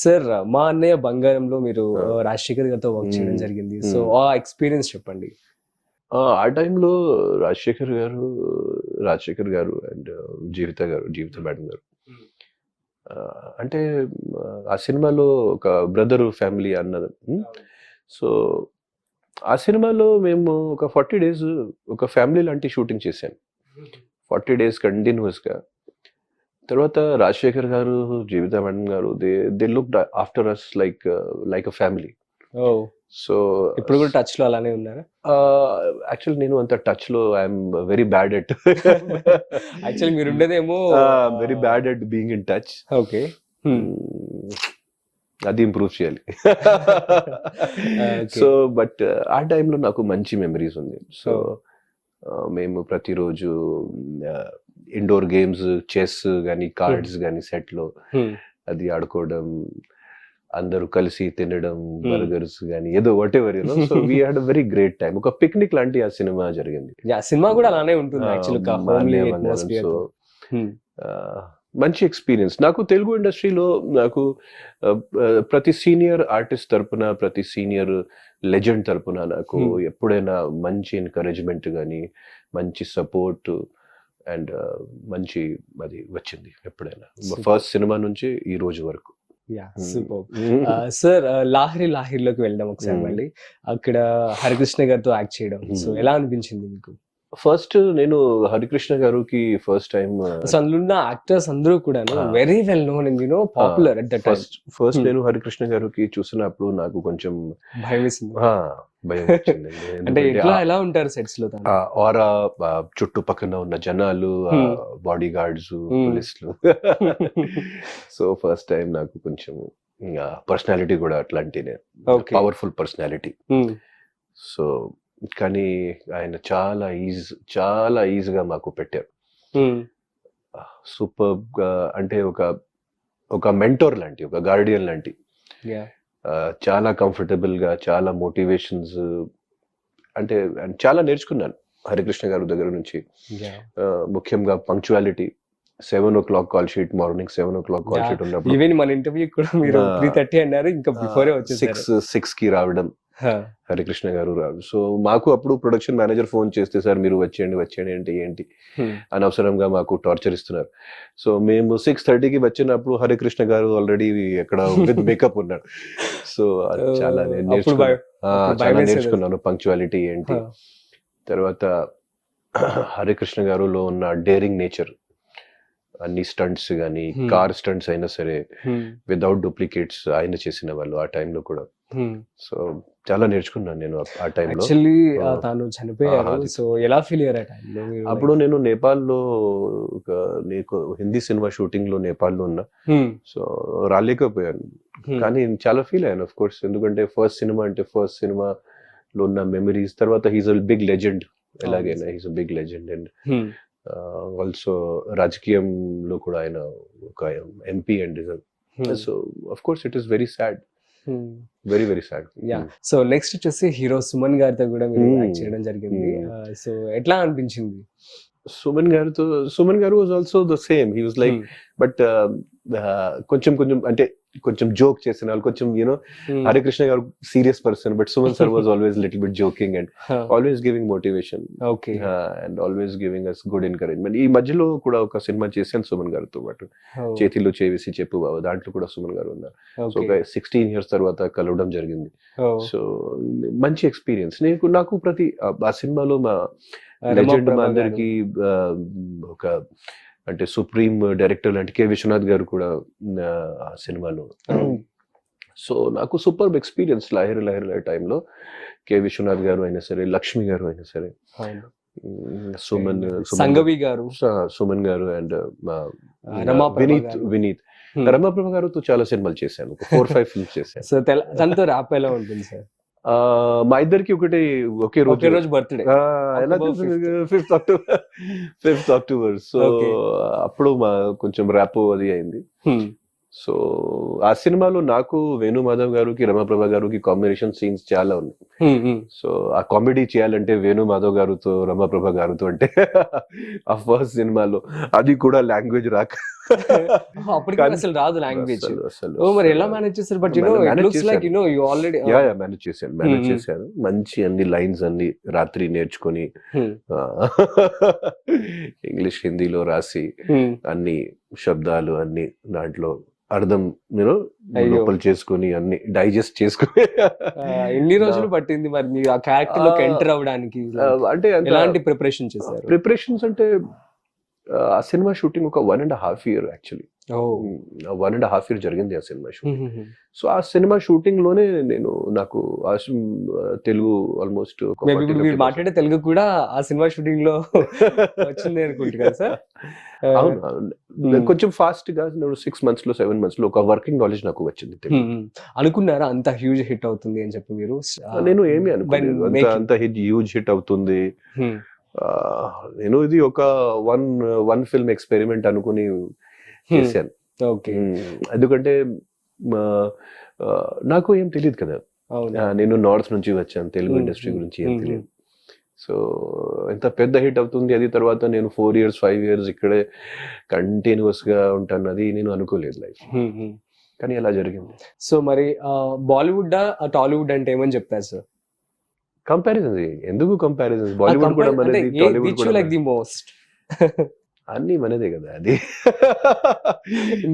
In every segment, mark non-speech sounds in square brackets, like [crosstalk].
Sir మా అన్నయ్య బంగారంలో మీరు. రాజశేఖర్ గారితో వర్క్ చేయడం. జరిగింది. సో ఆ ఎక్స్పీరియన్స్ చెప్పండి ఆ టైంలో రాజశేఖర్ గారు రాజశేఖర్ గారు అండ్ జీవిత గారు జీవిత మేడం గారు అంటే ఆ సినిమాలో ఒక బ్రదర్ ఫ్యామిలీ అన్నది? సో ఆ సినిమాలో మేము ఒక ఫార్టీ డేస్ ఒక ఫ్యామిలీ లాంటి షూటింగ్ చేశాను ఫార్టీ డేస్ కంటిన్యూస్గా తర్వాత Rajasekhar garu Jeevitha madam garu they they look after us like like a family so ఇప్పుడు కూడా టచ్లో అలానే ఉన్నారా? యాక్చువల్ నేను అంత టచ్లో I'm very bad at actually మీరు ఉండేదేమో very bad at being in touch okay Hmm. అది ఇంప్రూవ్ చేయాలి. [laughs] సో బట్ ఆ టైంలో నాకు మంచి మెమరీస్ ఉంది. సో మేము ప్రతిరోజు ఇండోర్ గేమ్స్ చెస్ కానీ కార్డ్స్ కానీ సెట్లో అది ఆడుకోవడం అందరూ కలిసి తినడం బర్గర్స్ కానీ ఏదో whatever you know so we had very great time ఒక పిక్నిక్ లాంటి ఆ సినిమా జరిగింది. సినిమా కూడా అలానే ఉంటుంది సో ఆ, మంచి ఎక్స్పీరియన్స్ నాకు తెలుగు ఇండస్ట్రీలో నాకు ప్రతి సీనియర్ ఆర్టిస్ట్ తరపున ప్రతి సీనియర్ లెజెండ్ తరపున నాకు Hmm. ఎప్పుడైనా మంచి ఎంకరేజ్మెంట్ కానీ మంచి సపోర్ట్ అండ్ మంచి అది వచ్చింది ఎప్పుడైనా. ఫస్ట్ సినిమా నుంచి ఈ రోజు వరకు. సూపర్. సార్ లాహిరి లాహిరిలోకి వెళ్దాం ఒకసారి. మళ్ళీ అక్కడ హరికృష్ణ గారితో యాక్ట్ చేయడం సో. ఎలా అనిపించింది మీకు ఫస్ట్ నేను హరికృష్ణ గారికి ఫస్ట్ టైం అందులో ఉన్న యాక్టర్స్ అందరూ కూడా. Very well known and you know popular at the first first. నేను హరికృష్ణ గారికి చూసినప్పుడు నాకు కొంచెం భయం వేసింది భయం [laughs] అంటే ఎట్లా ఎలా ఉంటారు సెట్స్లో? ఆరా చుట్టుపక్కన ఉన్న జనాలు. Body guards. పోలీసులు సో ఫస్ట్ టైం నాకు కొంచెం పర్సనాలిటీ కూడా అట్లాంటినే. Powerful personality. సో కానీ ఆయన చాలా ఈజ్ చాలా ఈజీగా మాకు పెట్టారు. సూపర్గా అంటే ఒక ఒక మెంటోర్ లాంటి ఒక గార్డియన్ లాంటి చాలా కంఫర్టబుల్గా చాలా మోటివేషన్స్ అంటే and చాలా నేర్చుకున్నాను హరికృష్ణ గారి దగ్గర నుంచి ముఖ్యంగా punctuality seven o'clock call sheet morning seven o'clock call. Sheet ఉన్నప్పుడు ఈవెన్ మన ఇంటర్వ్యూ కూడా మీరు. త్రీ థర్టీ అన్నారు ఇంకా బిఫోరే వచ్చేసారు సిక్స్ సిక్స్కి రావడం. హరికృష్ణ గారు రాదు సో మాకు అప్పుడు ప్రొడక్షన్ మేనేజర్ ఫోన్ చేస్తే సార్ మీరు వచ్చేయండి వచ్చేయండి అంటే ఏంటి. అనవసరంగా మాకు టార్చర్ ఇస్తున్నారు సో మేము సిక్స్ థర్టీకి వచ్చినప్పుడు హరికృష్ణ గారు ఆల్రెడీ ఎక్కడ విత్ మేకప్ ఉన్నాడు సో చాలా చాలా. నేర్చుకున్నాను పంక్చువాలిటీ ఏంటి. తర్వాత హరికృష్ణ గారులో ఉన్న డేరింగ్ నేచర్ అన్ని స్టంట్స్ కానీ. కార్ స్టంట్స్ అయినా సరే. వితౌట్ డూప్లికేట్స్ ఆయన చేసిన వాళ్ళు ఆ టైంలో కూడా. సో చాలా నేర్చుకున్నాను నేను ఆ- టైంలో యాక్చువల్లీ. తాను చనిపోయారు సో ఎలా ఫీల్ అయ్యారు ఆ టైంలో అప్పుడు నేను నేపాల్లో ఒక నీకు హిందీ సినిమా షూటింగ్లో నేపాల్లో ఉన్నా Hmm. So రాలేకపోయాను Hmm. కానీ చాలా ఫీల్ అయ్యాను ఆఫ్ కోర్స్ ఎందుకంటే ఫస్ట్ సినిమా అంటే ఫస్ట్ సినిమాలో ఉన్న మెమరీస్ తర్వాత హీస్ అ బిగ్ లెజెండ్ ఎలాగైనా he's a big legend and Hmm. Also రాజకీయంలో కూడా ఆయన ఒక MP and Hmm. So of course it is very sad Hmm. Very very sad ya so next వచ్చేసి హీరో సుమన్ గారితో కూడా మీరు Hmm. యాక్ట్ చేయడం జరిగింది. Hmm. సో ఎట్లా అనిపించింది? సుమన్ గారితో Suman garu was also the same he was like. But కొంచెం కొంచెం అంటే కొంచెం జోక్ చేసిన వాళ్ళు కొంచెం you know Hmm. Harikrishna garu serious person but Suman sir was always little bit joking and. Always giving motivation okay and always giving us good encouragement ఈ మధ్యలో కూడా ఒక సినిమా చేశాను సుమన్ గారితో పాటు. Oh. చేతిలో చేసి చెప్పు బాబు దాంట్లో కూడా సుమన్ గారు ఉన్నారు. సో ఒక సిక్స్టీన్ ఇయర్స్ తర్వాత కలవడం జరిగింది. Oh. సో మంచి ఎక్స్పీరియన్స్ నీకు నాకు ప్రతి ఆ- సినిమాలో మా లెజెండ్ మా అందరికి ఒక అంటే సుప్రీం డైరెక్టర్ లాంటి కె విశ్వనాథ్ గారు కూడా ఆ, సినిమాలో. సో నాకు సూపర్ ఎక్స్పీరియన్స్ లాహిర్ లాహిర్ టైంలో కె విశ్వనాథ్ గారు అయినా సరే లక్ష్మి గారు అయినా సరే సుమన్ సంగవి గారు. సుమన్ గారు అండ్ వినీత్ గారు. వినీత్. రమాప్రభ గారితో చాలా సినిమాలు చేశాను ఫోర్ ఫైవ్ ఫిల్మ్స్ చేశాను. సో ఎలా ఉంటుంది సార్? మా ఇద్దరికి ఒకటి ఒకే రోజు. రోజు బర్త్డే ఎలా fifth October fifth October so. అప్పుడు మా కొంచెం ర్యాప్ అది అయింది. సో ఆ సినిమాలో నాకు వేణు మాధవ్ గారికి రమాప్రభ గారికి కాంబినేషన్ సీన్స్ చాలా ఉన్నాయి. సో ఆ కామెడీ చేయాలంటే వేణు మాధవ్ గారితో రమాప్రభ గారితో అంటే [laughs] ఆ ఫస్ట్ సినిమాలో అది కూడా లాంగ్వేజ్ రాక. [laughs] అప్పటికి కానీ- అసలు రాదు లాంగ్వేజ్ ఓ మరి ఎలా మేనేజ్ చేస్తారు but you know Manage it looks like చేశాను. You know you already yeah yeah manage చేశాను మేనేజ్ Hmm. చేశాను మంచి అన్ని లైన్స్ అన్ని రాత్రి నేర్చుకొని ఇంగ్లీష్ హిందీలో [laughs] రాసి అన్ని శబ్దాలు అన్ని దాంట్లో అర్థం మీరు అయ్యో. లోపల చేసుకొని అన్ని డైజెస్ట్ చేసుకొని. ఎన్ని [laughs] రోజులు పట్టింది మరి మీరు ఆ క్యారెక్టర్లోకి ఎంటర్ అవడానికి అంటే ఎలాంటి ప్రిపరేషన్ చేశారు? ప్రిపరేషన్స్ అంటే ఆ, సినిమా షూటింగ్ ఒక one and half year actually one and half year జరిగింది ఆ సినిమా షూటింగ్. సో ఆ సినిమా షూటింగ్లోనే నేను నాకు తెలుగు ఆల్మోస్ట్ మాట్లాడే తెలుగు కూడా ఆ సినిమా షూటింగ్లో [laughs] వచ్చింది అనుకుంటు కదా సార్. అవును. కొంచెం ఫాస్ట్గా సిక్స్ మంత్స్లో సెవెన్ మంత్స్లో ఒక వర్కింగ్ నాలెడ్జ్ నాకు వచ్చింది. అనుకున్నారా అంత హ్యూజ్ హిట్ అవుతుంది అని చెప్పి మీరు? నేను ఏమి అనుకోలేదు. అంత హ్యూజ్ హిట్ అవుతుంది. నేను ఇది ఒక వన్ వన్ ఫిల్మ్ ఎక్స్పెరిమెంట్ అనుకుని చేశాను ఓకే Hmm. ఎందుకంటే నాకు ఏం తెలియదు కదా. నేను నార్త్ నుంచి వచ్చాను తెలుగు Hmm. ఇండస్ట్రీ గురించి ఏం Hmm. తెలియదు. సో ఎంత పెద్ద హిట్ అవుతుంది అది తర్వాత నేను ఫోర్ ఇయర్స్ ఫైవ్ ఇయర్స్ ఇక్కడే కంటిన్యూస్గా ఉంటాను అది నేను అనుకోలేదు లైఫ్ కానీ అలా జరిగింది? సో మరి బాలీవుడ్ టాలీవుడ్ అంటే ఏమని చెప్తారు సార్ కంపారిజన్ ఎందుకు కంపారిజన్ బాలీవుడ్ కూడా మనది టాలీవుడ్ కూడా లైక్. ది మోస్ట్ అన్ని మనదే కదా అది.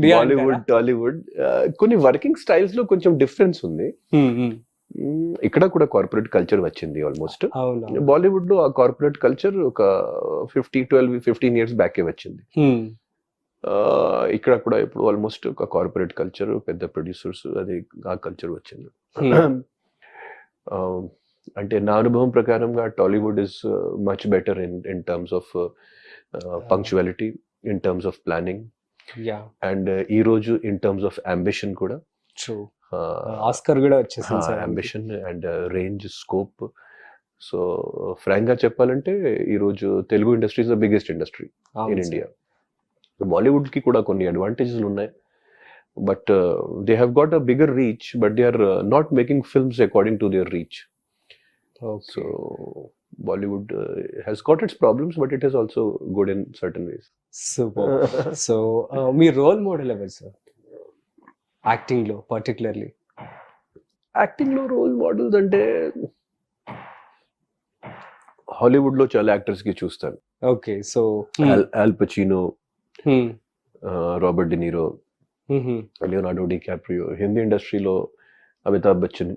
బాలీవుడ్? టాలీవుడ్ కొన్ని వర్కింగ్ స్టైల్స్లో కొంచెం డిఫరెన్స్ ఉంది. ఇక్కడ కూడా కార్పొరేట్ కల్చర్ వచ్చింది ఆల్మోస్ట్. బాలీవుడ్లో ఆ కార్పొరేట్ కల్చర్ ఒక ఫిఫ్టీ ట్వెల్వ్ ఫిఫ్టీన్ ఇయర్స్ బ్యాకే వచ్చింది. ఇక్కడ కూడా ఇప్పుడు ఆల్మోస్ట్ ఒక కార్పొరేట్ కల్చర్ పెద్ద ప్రొడ్యూసర్స్ అది ఆ కల్చర్ వచ్చింది. [clears throat] అంటే నా అనుభవం ప్రకారంగా Tollywood is much better in in terms of punctuality in terms of planning and ఈ రోజు ఇన్ టర్మ్స్ ఆఫ్ అంబిషన్ కూడా ఆస్కర్ కూడా వచ్చేసింది ambition and range scope so ఫ్రాంక్గా చెప్పాలంటే ఈ రోజు Telugu industry is the biggest industry in India బాలీవుడ్కి కూడా కొన్ని అడ్వాంటేజెస్ ఉన్నాయి. But they have got a bigger reach but they are not making films according to their reach so Bollywood has got its problems but it is also good in certain ways super so me role model ఎవరు sir యాక్టింగ్లో particularly యాక్టింగ్లో role models అంటే హాలీవుడ్లో చాలా యాక్టర్స్కి చూస్తాను. Okay so Al Pacino Robert De Niro. Leonardo DiCaprio Hindi ఇండస్ట్రీలో అమితాబ్ బచ్చన్